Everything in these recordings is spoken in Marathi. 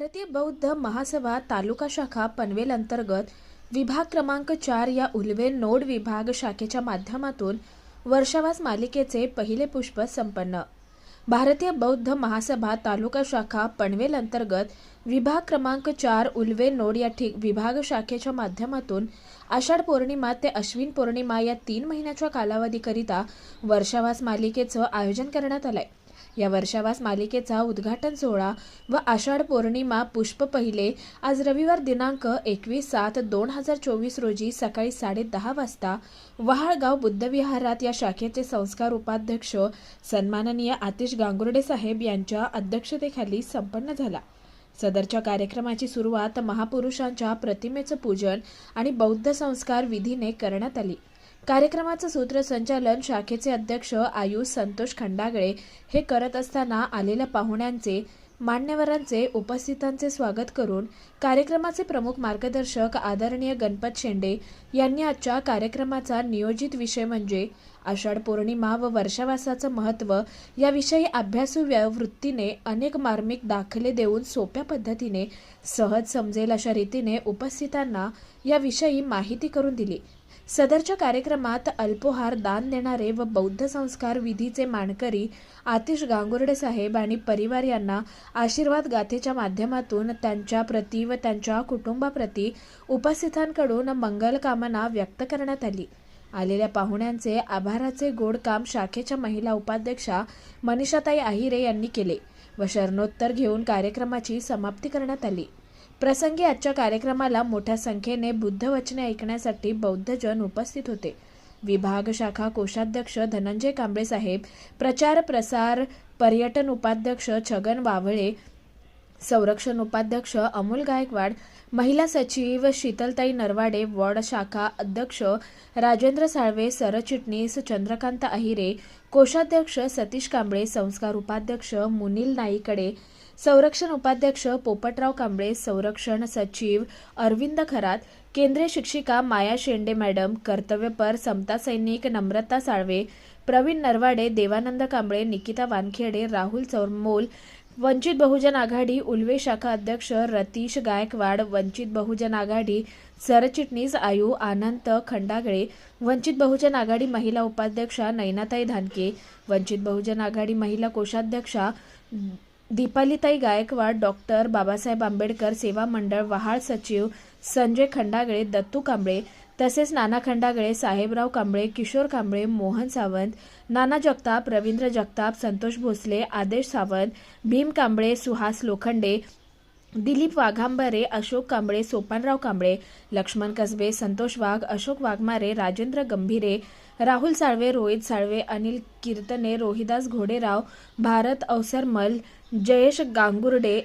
भारतीय बौद्ध महासभा तालुका शाखा पनवेल अंतर्गत विभाग क्रमांक चार या उल्वे नोड विभाग शाखेच्या माध्यमातून वर्षावास मालिकेचे पहिले पुष्प संपन्न. भारतीय बौद्ध महासभा तालुका शाखा पनवेल अंतर्गत विभाग क्रमांक चार उल्वे नोड या ठिक विभाग शाखेच्या माध्यमातून आषाढ पौर्णिमा ते अश्विन पौर्णिमा या तीन महिन्याच्या कालावधीकरिता वर्षावास मालिकेचं आयोजन करण्यात आलंय. या वर्षावास मालिकेचा उद्घाटन सोहळा व आषाढ पौर्णिमा पुष्प पहिले. आज रविवार दिनांक एकवीस सात दोन हजार चोवीस रोजी सकाळी साडेदहा वाजता वहाळगाव बुद्धविहारात या शाखेचे संस्कार उपाध्यक्ष सन्माननीय आतिश गांगुर्डे साहेब यांच्या अध्यक्षतेखाली संपन्न झाला. सदरच्या कार्यक्रमाची सुरुवात महापुरुषांच्या प्रतिमेचं पूजन आणि बौद्ध संस्कार विधीने करण्यात आली. कार्यक्रमाचं सूत्रसंचालन शाखेचे अध्यक्ष आयुष संतोष खंडागळे हे करत असताना आलेल्या पाहुण्यांचे मान्यवरांचे उपस्थितांचे स्वागत करून कार्यक्रमाचे प्रमुख मार्गदर्शक आदरणीय गणपत शेंडे यांनी आजच्या कार्यक्रमाचा नियोजित विषय म्हणजे आषाढ पौर्णिमा व वर्षावासाचं महत्त्व याविषयी अभ्यासू वृत्तीने अनेक मार्मिक दाखले देऊन सोप्या पद्धतीने सहज समजेल अशा रीतीने उपस्थितांना याविषयी माहिती करून दिली. सदरच्या कार्यक्रमात अल्पोहार दान देणारे व बौद्ध संस्कार विधीचे मानकरी आतिश गांगुर्डे साहेब आणि परिवार यांना आशीर्वाद गाथेच्या माध्यमातून त्यांच्या प्रती व त्यांच्या कुटुंबाप्रती उपस्थितांकडून मंगल कामना व्यक्त करण्यात आली. आलेल्या पाहुण्यांचे आभाराचे गोड काम शाखेच्या महिला उपाध्यक्षा मनीषाताई आहिरे यांनी केले व शरणोत्तर घेऊन कार्यक्रमाची समाप्ती करण्यात आली. प्रसंगी आजच्या कार्यक्रमाला मोठ्या संख्येने बुद्ध वचने ऐकण्यासाठी बौद्धजन उपस्थित होते. विभाग शाखा कोषाध्यक्ष धनंजय कांबळे साहेब प्रचार प्रसार पर्यटन उपाध्यक्ष छगन वावळे संरक्षण उपाध्यक्ष अमोल गायकवाड महिला सचिव शीतलताई नरवाडे वॉर्ड शाखा अध्यक्ष राजेंद्र साळवे सरचिटणीस चंद्रकांत अहिरे कोषाध्यक्ष सतीश कांबळे संस्कार उपाध्यक्ष मुनील नाईकडे संरक्षण उपाध्यक्ष पोपटराव कांबळे संरक्षण सचिव अरविंद खरात केंद्रीय शिक्षिका माया शेंडे मॅडम कर्तव्यपर समता सैनिक नम्रता साळवे प्रवीण नरवाडे देवानंद कांबळे निकिता वानखेडे राहुल चौरमोल वंचित बहुजन आघाडी उल्वे शाखा अध्यक्ष रतीश गायकवाड वंचित बहुजन आघाडी सरचिटणीस आयू आनंद खंडागळे वंचित बहुजन आघाडी महिला उपाध्यक्षा नैनाताई धानके वंचित बहुजन आघाडी महिला कोषाध्यक्षा दीपालीताई गायकवाड डॉक्टर बाबासाहेब आंबेडकर सेवा मंडळ वहाळ सचिव संजय खंडागळे दत्तू कांबळे तसेच नाना खंडागळे साहेबराव कांबळे किशोर कांबळे मोहन सावंत नाना जगताप रवींद्र जगताप संतोष भोसले आदेश सावंत भीम कांबळे सुहास लोखंडे दिलीप वाघांबरे अशोक कांबळे सोपानराव कांबळे लक्ष्मण कसबे संतोष वाघ अशोक वाघमारे राजेंद्र गंभीरे राहुल साळवे रोहित साळवे अनिल कीर्तने रोहिदास घोडेराव भारत अवसरमल जयेश गांगुर्डे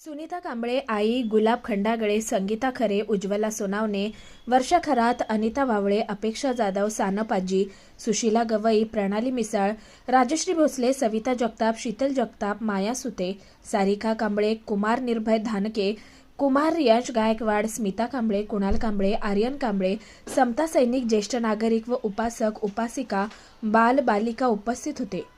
सुनीता कांबळे आई गुलाब खंडागळे संगीता खरे उज्ज्वला सोनावणे वर्षा खरात अनिता वावळे अपेक्षा जाधव सानपाजी सुशीला गवई प्रणाली मिसाळ राजश्री भोसले सविता जगताप शीतल जगताप माया सुते सारिका कांबळे कुमार निर्भय धानके कुमार यश गायकवाड स्मिता कांबळे कुणाल कांबळे आर्यन कांबळे समता सैनिक ज्येष्ठ नागरिक व उपासक उपासिका बाल बालिका उपस्थित होते.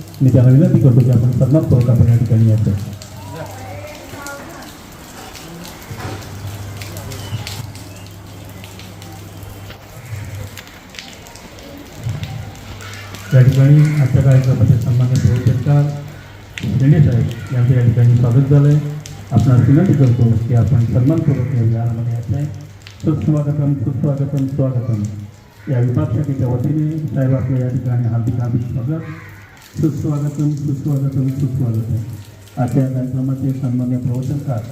मी त्यांना विनंती करतो की आपण सन्मानपूर्वक आपण या ठिकाणी यायचं या ठिकाणी आजच्या कार्यक्रमाचे सन्मान्य प्रवचनकार शेंडे साहेब यांचं या ठिकाणी स्वागत झालं आहे आपणास विनंती करतो की आपण सन्मानपूर्वक या विहारामध्ये यायचं आहे सुस्वागतम सुस्वागतम स्वागतम. या विभाग शाखेच्या वतीने साहेब आपल्या या ठिकाणी हार्दिक हार्दिक स्वागत. सुस्वागतम सुस्वागतम सुस्वागतम. आजच्या कार्यक्रमाचे सन्मान्य प्रवचनकार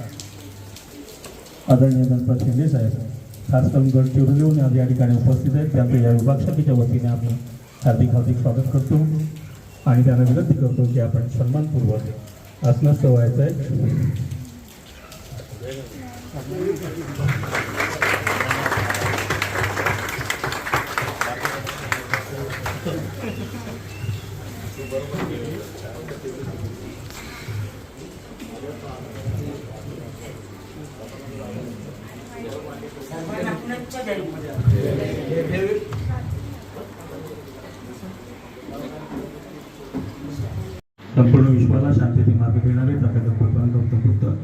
आदरणीय गणपत शिंदे साहेब खास करून गडचिरोलीहून आज या ठिकाणी उपस्थित आहेत. त्यांचं या विभागशाखेच्या वतीने आम्ही हार्दिक हार्दिक स्वागत करतो आणि त्यांना विनंती करतो की आपण सन्मानपूर्वक आसनस्थ व्हायचं आहे. संपूर्ण विश्वाला शांतते मार्ग देणारे तथागत भगवान गौतम बुद्ध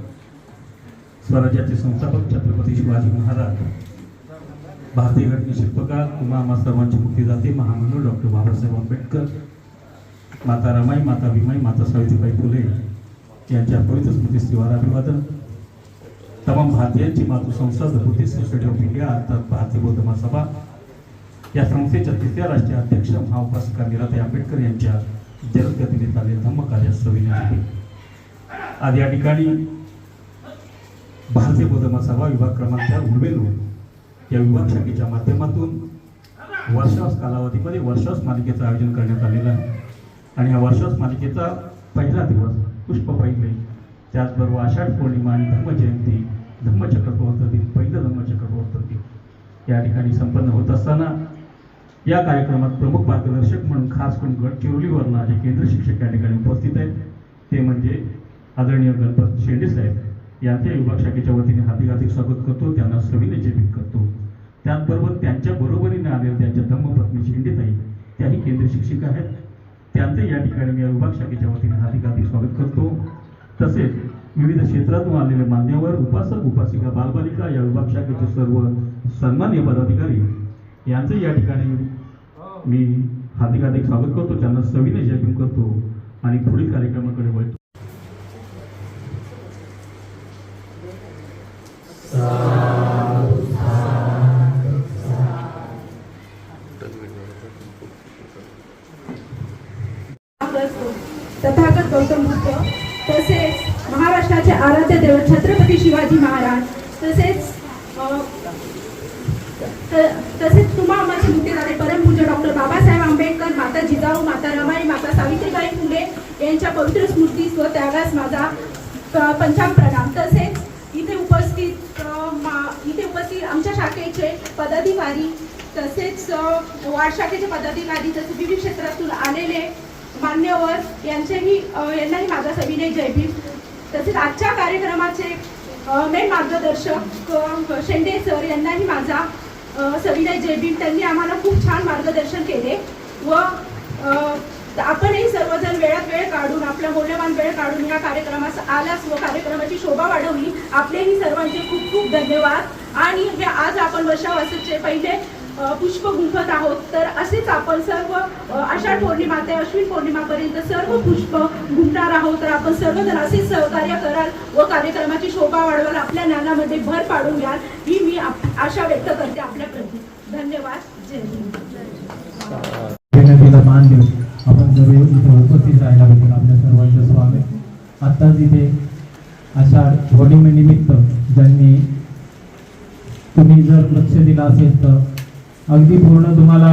स्वराज्याचे संस्थापक छत्रपती शिवाजी महाराज. भारतीय घटने शिल्पकार किंवा सर्वांची मुक्ती जाते महामानव डॉक्टर बाबासाहेब आंबेडकर. माता रमाई माता भीमाई माता सावित्रीबाई फुले यांच्या पवित्र स्मृती स्त्रीवार अभिवादन. तमाम भारतीयांची मातृसंस्था the Buddhist society of India अर्थात भारतीय बौद्ध महासभा. या संस्थेच्या तिसऱ्या राष्ट्रीय अध्यक्ष महाउपासिका मीराताई आंबेडकर यांच्या जलदगतीने चाललेल्या धम्म सविनय आहे. आज या ठिकाणी भारतीय बौद्ध महासभा विभाग क्रमांक चार या विभाग शाखेच्या माध्यमातून वर्षास कालावधीमध्ये वर्षास मालिकेचं आयोजन करण्यात आलेलं आहे. आणि या वर्षावस मालिकेचा पहिला दिवस पुष्प पहिले त्याचबरोबर आषाढ पौर्णिमा आणि धर्मजयंती धम्मचक्र प्रवर्तन दिन पहिलं धम्मचक्र प्रवर्तन दिन या ठिकाणी संपन्न होत असताना या कार्यक्रमात प्रमुख मार्गदर्शक म्हणून खास करून गडचिरोलीवरनं जे केंद्र शिक्षक या ठिकाणी उपस्थित आहेत. ते म्हणजे आदरणीय गणपत शेंडे साहेब. यांच्या विभाग शाखेच्या वतीने हार्दिक हार्दिक स्वागत करतो. त्यांना सविनय जयभीम करतो. त्याचबरोबर त्यांच्या बरोबरीने आलेल्या त्यांच्या धम्मपत्नी शेंडेताई त्याही केंद्र शिक्षिका आहेत. त्यांचे या ठिकाणी मी या विभाग शाखेच्या वतीने हार्दिक हार्दिक स्वागत करतो. तसेच विविध क्षेत्रातून आलेले मान्यवर उपासक उपासिका बालबालिका या विभाग शाखेचे सर्व सन्मान्य पदाधिकारी यांचे या ठिकाणी मी हार्दिक हार्दिक स्वागत करतो. त्यांना सविनय जयभीम करतो आणि पुढील कार्यक्रमाकडे वळतो. गौतम बुद्ध तसेच महाराष्ट्राचे आराध्य दैवत छत्रपती शिवाजी महाराज तसेच तसेच तुम्हा आम्हाचे मुख्यधारे परमपूज्य डॉक्टर बाबासाहेब आंबेडकर माता जिजाऊ माता रमाई माता सावित्रीबाई फुले यांच्या पवित्र स्मृतीस व त्यागास माझा पंचांग प्रणाम. तसेच इथे उपस्थित इथे उपस्थित आमच्या शाखेचे पदाधिकारी तसेच अ, वार्ड शाखेचे पदाधिकारी तसेच विविध क्षेत्रातून आलेले मान्यवर यांचेही यांनाही माझा सविनय जयभीम तसेच आजच्या कार्यक्रमाचे मेन मार्गदर्शक शेंडे सर यांनाही माझा सविनय जयभीम त्यांनी आम्हाला खूप छान मार्गदर्शन केले व आपणही सर्वजण वेळात वेळ काढून आपला मौल्यवान वेळ काढून या कार्यक्रमास आल्यास व कार्यक्रमाची शोभा वाढवली. आपलेही सर्वांचे खूप खूप धन्यवाद. आणि हे आज आपण वर्षावासाचे पहिले पुष्प गुंफत आहोत. तर असेच आपण सर्व आषाढ पौर्णिमा ते अश्विन पौर्णिमापर्यंत सर्व पुष्प गुंफणार आहोत. तर आपण सर्वजण असेच सहकार्य कराल व कार्यक्रमाची शोभा वाढवाल. आपल्या ज्ञानामध्ये भर पाडून घ्याल. ही मी आशा व्यक्त करते आपल्या प्रती धन्यवाद. जय हिंद. मान देऊ आपण सर्व इथे उपस्थित राहायला भेटून आपल्या सर्वांचं स्वागत. आत्ताच इथे अशा पौर्णिमेनिमित्त ज्यांनी तुम्ही जर लक्ष दिलं असेल तर अगदी पूर्ण तुम्हाला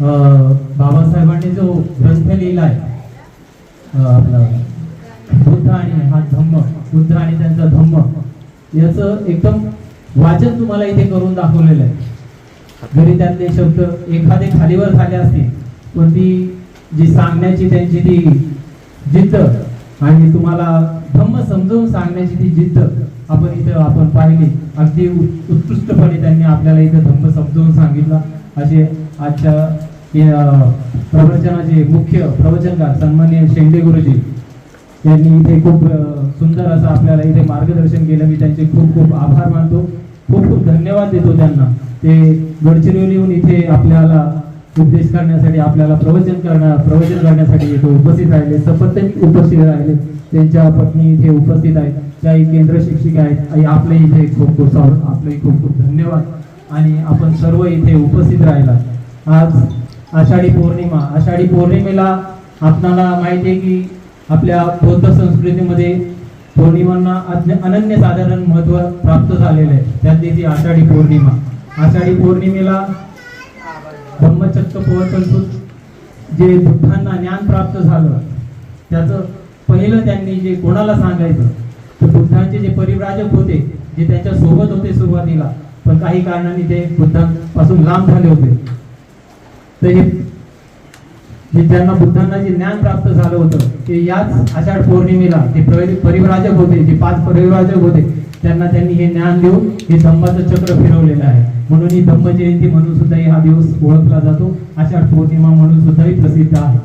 बाबासाहेबांनी जो ग्रंथ लिहिलाय आहे आपला बुद्ध आणि हा धम्म बुद्ध आणि त्यांचा धम्म याचं एकदम वाचन तुम्हाला इथे करून दाखवलेलं आहे. जरी त्यातले शब्द एखादे खालीवर झाले असतील पण ती जी सांगण्याची त्यांची ती जिद्द आणि तुम्हाला धम्म समजवून सांगण्याची ती जिद्द आपण इथं आपण पाहिले अगदी उत्कृष्टपणे त्यांनी आपल्याला इथं धम्म समजावून सांगितला. असे आजच्या प्रवचनाचे मुख्य प्रवचनकार सन्मान्य शेंडे गुरुजी यांनी इथे खूप सुंदर असं आपल्याला इथे मार्गदर्शन केलं. मी त्यांचे खूप खूप आभार मानतो. खूप खूप धन्यवाद देतो त्यांना. ते गडचिरोलीहून इथे आपल्याला उपदेश करण्यासाठी आपल्याला प्रवचन करण्या प्रवचन करण्यासाठी इथे उपस्थित राहिले. सपत्नी उपस्थित राहिले. त्यांच्या पत्नी इथे उपस्थित आहेत. त्याही केंद्र शिक्षिका आहेत. आणि आपले इथे खूप खूप स्वागत आपले खूप खूप धन्यवाद. आणि आपण सर्व इथे उपस्थित राहिला. आज आषाढी पौर्णिमा. आषाढी पौर्णिमेला आपणाला माहिती आहे की आपल्या बौद्ध संस्कृतीमध्ये पौर्णिमांना अज्ञ- अनन्यसाधारण महत्त्व प्राप्त झालेलं आहे. त्यातली ती आषाढी पौर्णिमा. आषाढी पौर्णिमेला धम्मचक्र प्रवर्तन जे बुद्धांना ज्ञान प्राप्त झालं त्याचं पहिलं त्यांनी जे कोणाला सांगायचं तर बुद्धांचे जे परिव्राजक होते जे त्यांच्यासोबत होते सुरुवातीला पण काही कारणाने ते बुद्धांपासून लांब झाले होते. तर हे त्यांना ज्यांना बुद्धांना जे ज्ञान प्राप्त झालं होतं ते याच आषाढ पौर्णिमेला ते परिव्राजक होते जे पाच परिव्राजक होते त्यांना त्यांनी हे ज्ञान देऊन हे धम्माचं चक्र फिरवलेलं आहे. म्हणून ही धम्मजयंती म्हणून सुद्धा हा दिवस ओळखला जातो. आषाढ पौर्णिमा म्हणून सुद्धा ही प्रसिद्ध आहे.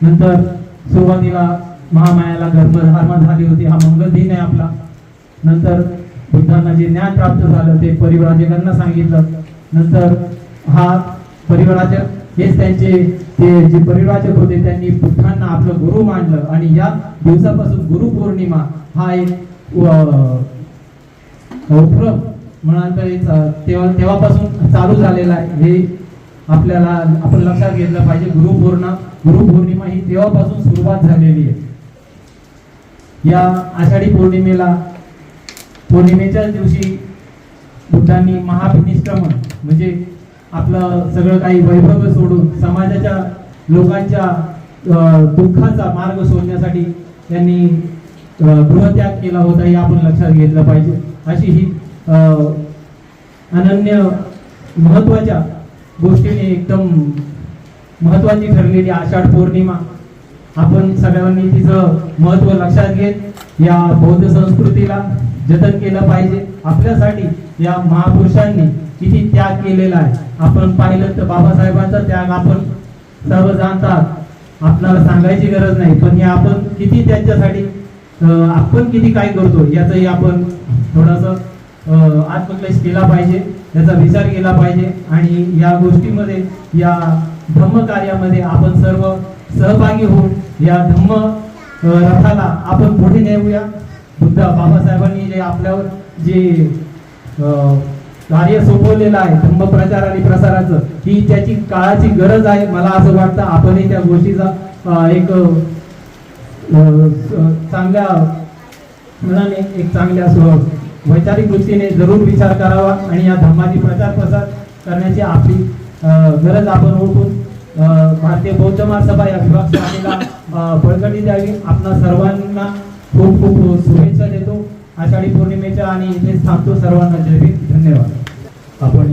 नंतर सुरुवातीला महामायाला गर्भधारणा झाली होती हा मंगल दिन आहे आपला. नंतर बुद्धांना जे ज्ञान प्राप्त झालं ते परिवराजकांना सांगितलं. नंतर हा परिवराजक हेच त्यांचे ते जे परिवराजक होते त्यांनी बुद्धांना आपलं गुरु मानलं. आणि या दिवसापासून गुरु पौर्णिमा हा एक उपक्रम म्हणाल तर तेव्हा तेव्हापासून चालू झालेला आहे. हे आपल्याला आपण लक्षात घेतलं पाहिजे. गुरुपौर्णा गुरुपौर्णिमा ही तेव्हापासून सुरुवात झालेली आहे. या आषाढी पौर्णिमेला पौर्णिमेच्याच दिवशी बुद्धांनी महाभिनिष्क्रमण म्हणजे आपलं सगळं काही वैभव सोडून समाजाच्या लोकांच्या अं, दुःखाचा मार्ग शोधण्यासाठी त्यांनी गृहत्याग केला होता हे आपण लक्षात घेतलं पाहिजे. अशी ही अनन्य महत्त्वाच्या गोष्टीने एकदम महत्वाची ठरलेली आषाढ पौर्णिमा. आपण सगळ्यांनी तिचं महत्त्व लक्षात घेत या बौद्ध संस्कृतीला जतन केलं पाहिजे. आपल्यासाठी या महापुरुषांनी किती त्याग केलेला आहे. आपण पाहिलं तर बाबासाहेबांचा त्याग आपण सर्व जाणतात. आपल्याला सांगायची गरज नाही. पण हे आपण किती त्यांच्यासाठी आपण किती काय करतो याचंही आपण थोडंसं आत्मक्लेश केला पाहिजे याचा विचार केला पाहिजे आणि या गोष्टीमध्ये या धम्म कार्यामध्ये आपण सर्व सहभागी होऊन या धम्म रथाला आपण पुढे नेऊया. बुद्ध बाबासाहेबांनी जे आपल्यावर जे कार्य सोपवलेलं आहे धम्म प्रचार आणि प्रसाराचं ही त्याची काळाची गरज आहे. मला असं वाटतं आपणही त्या गोष्टीचा एक चांगल्या मनाने एक चांगल्या वैचारिक दृष्टीने जरूर विचार करावा आणि या धर्माची प्रचार प्रसार करण्याची आपली गरज आपण ओळखून भारतीय बौद्ध महासभा या विभाग स्वामीला बळकटी द्यावी. आपणा सर्वांना खूप खूप शुभेच्छा देतो. आषाढी पौर्णिमेच्या आणि इथे थांबतो सर्वांना. जय भीम धन्यवाद. आपण